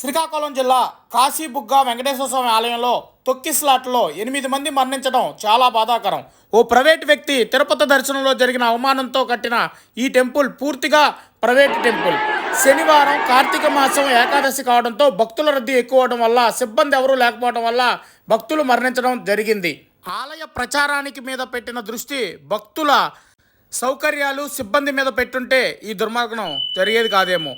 శ్రీకాకుళం జిల్లా కాశీబుగ్గ వెంకటేశ్వర స్వామి ఆలయంలో తొక్కిస్లాట్లో ఎనిమిది మంది మరణించడం చాలా బాధాకరం. ఓ ప్రైవేట్ వ్యక్తి తిరుపతి దర్శనంలో జరిగిన అవమానంతో కట్టిన ఈ టెంపుల్ పూర్తిగా ప్రైవేట్ టెంపుల్. శనివారం కార్తీక మాసం ఏకాదశి కావడంతో భక్తుల రద్దీ ఎక్కువ అవడం వల్ల సిబ్బంది ఎవరూ లేకపోవడం వల్ల భక్తులు మరణించడం జరిగింది. ఆలయ ప్రచారానికి మీద పెట్టిన దృష్టి భక్తుల సౌకర్యాలు సిబ్బంది మీద పెట్టుంటే ఈ దుర్మార్గం జరిగేది కాదేమో.